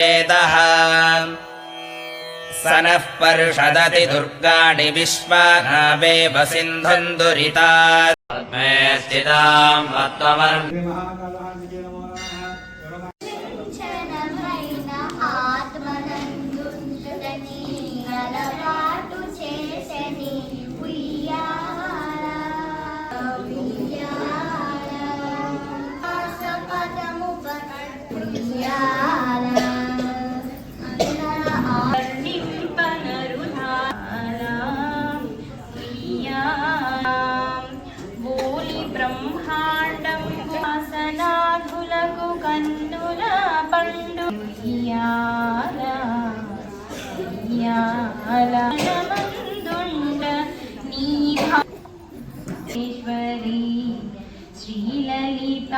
वेदः। स नः पर्षदति दुर्गाणि विश्वानावेव सिन्धुम् శ్రీలలిత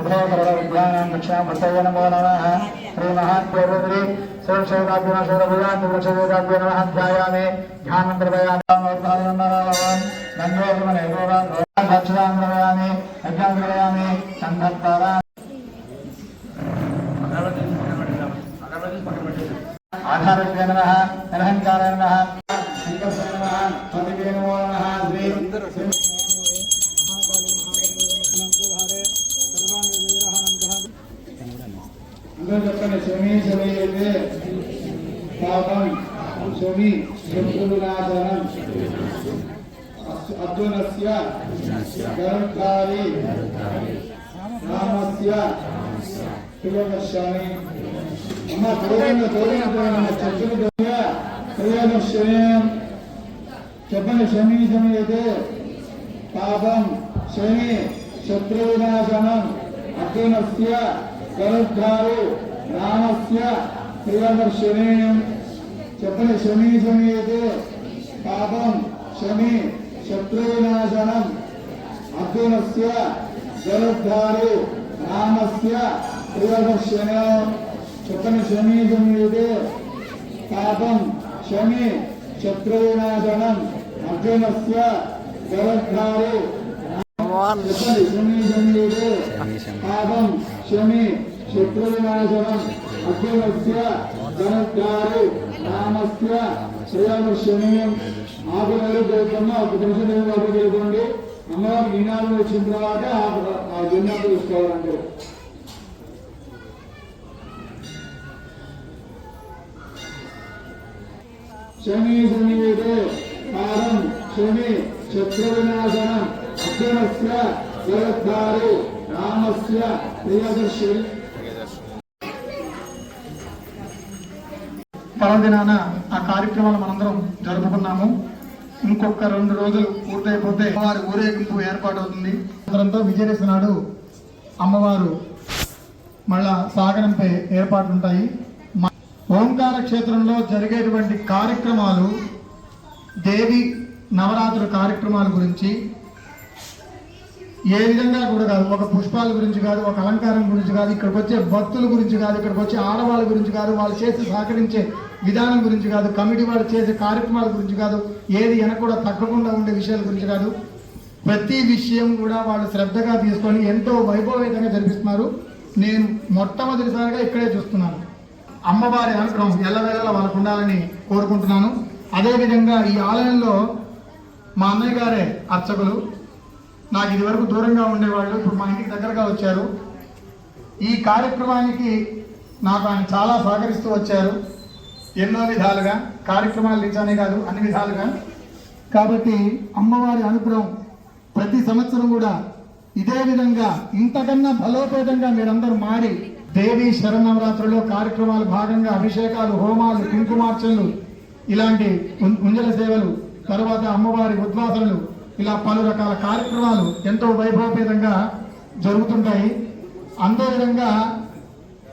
विद्यानां दक्षिणां भर्तव्य नमो नमः श्रीमहान्त्योदरि सर्वशेदाभ्यो न शरभुजान् वृक्षवेदाभ्यो नमः ध्यायामि ध्यानं प्रभयामि दक्षिणां प्रभयामि यज्ञां प्रभयामि सन्धत्तारा आधारत्वे नमः निरहङ्काराय नमः చెప్పండి శమి పాపం శమి శత్రువినాశనం అర్జునస్య గరుడారి రామస్య ప్రియదర్శని అమ్మ తోడిన తోడిన చర్చలు ప్రియదర్శని చెప్పండి శమి శమయ్యే పాపం శని శత్రువినాశనం అర్జునస్య గరుద్ధారు రామస్య ప్రియదర్శిని చెప్పని శమి శమీయతే. పాపం శమి శత్రువినాశనం. అర్జునస్య గరుద్ధారు రామస్య ప్రియదర్శిని చెప్పని శమి శమీయతే. పాపం శమి శత్రువినాశనం. అర్జునస్య గరుద్ధారు చెప్పండి శమి శమీయతే. పాపం శమి శత్రువినాశనం అర్జునస్య ధనుద్ధారు రామస్య శ్రేయమర్శనీయం. ఆకు నైవేద్యము ఒక నిమిషం నైవేద్యం చేసుకోండి అమ్మవారికి ఈనాడు వచ్చిన తర్వాత ఆ- జెండా గిన్నె తీసుకోవాలంటే శని కారం శని శత్రువినాశనం అర్జునస్య జగద్ధారు రామస్య ప్రియదర్శి పర్వదినాన ఆ కార్యక్రమాలు మనందరం జరుపుకున్నాము. ఇంకొక రెండు రోజులు పూర్తయిపోతే అమ్మవారి ఊరేగింపు ఏర్పాటు అవుతుంది అందరంతో విజయదశమి నాడు అమ్మవారు మళ్ళా సాగరంపై ఏర్పాట్లు ఉంటాయి ఓంకార క్షేత్రంలో జరిగేటువంటి కార్యక్రమాలు దేవి నవరాత్రుల కార్యక్రమాల గురించి ఏ విధంగా కూడా కాదు. ఒక పుష్పాల గురించి కాదు ఒక అలంకారం గురించి కాదు ఇక్కడికి వచ్చే భక్తుల గురించి కాదు ఇక్కడికి వచ్చే ఆడవాళ్ళ గురించి కాదు వాళ్ళు చేసి సహకరించే విధానం గురించి కాదు కమిటీ వాళ్ళు చేసే కార్యక్రమాల గురించి కాదు ఏది వెనక కూడా తగ్గకుండా ఉండే విషయాల గురించి కాదు. ప్రతి విషయం కూడా వాళ్ళు శ్రద్ధగా తీసుకొని ఎంతో వైభవయుతంగా జరిపిస్తున్నారు. నేను మొట్టమొదటిసారిగా ఇక్కడే చూస్తున్నాను. అమ్మవారి అనుగ్రహం ఎల్లవేళలా వాళ్ళకు ఉండాలని కోరుకుంటున్నాను. అదేవిధంగా ఈ ఆలయంలో మా అన్నయ్య గారే అర్చకులు. నాకు ఇదివరకు దూరంగా ఉండేవాళ్ళు. ఇప్పుడు మా ఇంటికి దగ్గరగా వచ్చారు. ఈ కార్యక్రమానికి నాకు ఆయన చాలా సహకరిస్తూ వచ్చారు. ఎన్నో విధాలుగా. కార్యక్రమాలు నిజానే కాదు అన్ని విధాలుగా. కాబట్టి అమ్మవారి అనుగ్రహం ప్రతి సంవత్సరం కూడా ఇదే విధంగా ఇంతకన్నా బలోపేతంగా మీరందరూ మారి దేవి శరణవరాత్రిలో కార్యక్రమాలు భాగంగా అభిషేకాలు హోమాలు కుంకుమార్చనలు ఇలాంటి ఉంజల సేవలు తర్వాత అమ్మవారి ఉద్వాసనలు ఇలా పలు రకాల కార్యక్రమాలు ఎంతో వైభవపేతంగా జరుగుతుంటాయి. అంతేవిధంగా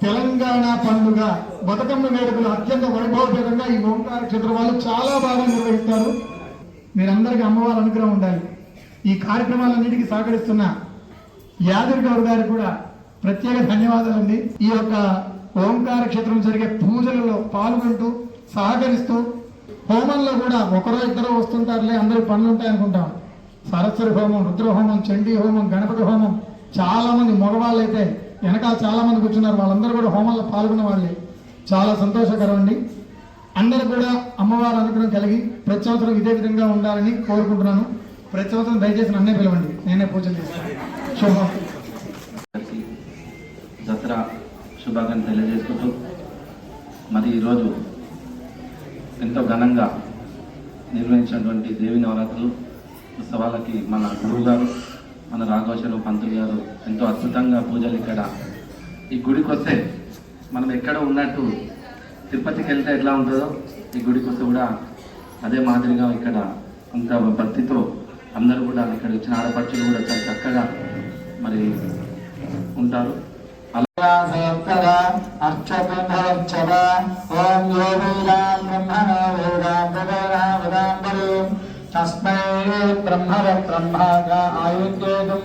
తెలంగాణ పండుగ బతుకమ్మ వేడుకలు అత్యంత వైభవపేతంగా ఈ ఓంకార క్షేత్ర వాళ్ళు చాలా బాగా నిర్వహిస్తారు. మీరందరికీ అమ్మవారి అనుగ్రహం ఉండాలి. ఈ కార్యక్రమాలన్నిటికీ సహకరిస్తున్న యాదవ్ గౌడ్ గారికి కూడా ప్రత్యేక ధన్యవాదాలండి. ఈ యొక్క ఓంకార క్షేత్రం జరిగే పూజలలో పాల్గొంటూ సహకరిస్తూ హోమంలో కూడా ఒకరో ఇద్దరు వస్తుంటారులే అందరూ పనులు ఉంటాయనుకుంటాం. సరస్వతి హోమం రుద్రహోమం చండీ హోమం గణపతి హోమం చాలా మంది మగవాళ్ళు అయితే వెనకాల చాలా మంది కూర్చున్నారు. వాళ్ళందరూ కూడా హోమంలో పాల్గొన్న వాళ్ళే. చాలా సంతోషకరం అండి. అందరూ కూడా అమ్మవారి అనుగ్రహం కలిగి ప్రతి సంవత్సరం ఇదే విధంగా ఉండాలని కోరుకుంటున్నాను. ప్రతి సంవత్సరం దయచేసి నన్నే పిలవండి. నేనే పూజలు చేస్తాను. శుభం. దసరా శుభాకాంక్షలు తెలియజేసుకుంటూ మరి ఈరోజు ఎంతో ఘనంగా నిర్వహించినటువంటి దేవి నవరాత్రులు ఉత్సవాలకి మన గురువు గారు మన రాఘవేశ్వర పంతులు గారు ఎంతో అద్భుతంగా పూజలు ఇక్కడ. ఈ గుడికి వస్తే మనం ఎక్కడ ఉన్నట్టు తిరుపతికి వెళ్తే ఎట్లా ఉంటుందో ఈ గుడికి వస్తే కూడా అదే మాదిరిగా ఇక్కడ అంత భక్తితో అందరూ కూడా ఇక్కడ వచ్చిన ఆడపడుచులు కూడా చాలా చక్కగా మరి ఉంటారు. అలా ఓం యోగి బ్రహ్మవ బ్రహ్మాగ ఆయుర్వేదం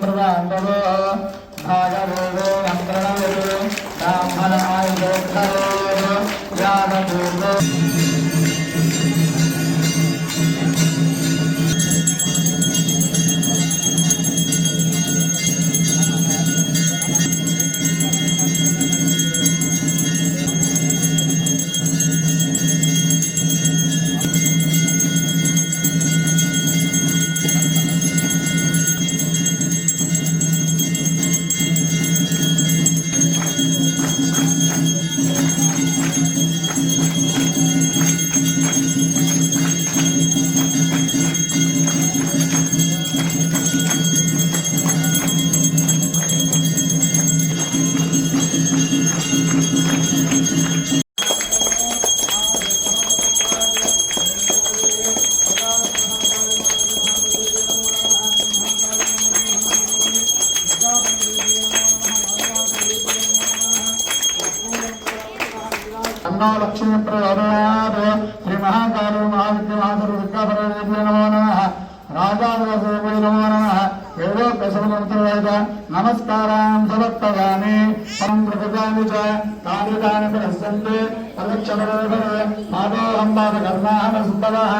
భాగవో అన్నో లక్ష్మీ శ్రీ మహాకారు మహావిద్యమాతరు విద్యాపరదేవ్యో నమో. నమ రాజాదేవ్యో నమో నమ వేదోపసమనంతరేత నమస్కారాన్ సమర్పయామి. పరం ప్రకృతాన్ని చ తాని తాని ప్రసన్నే పరక్షమరోధర పాదోహం పాద కర్మాహ సుబ్బవః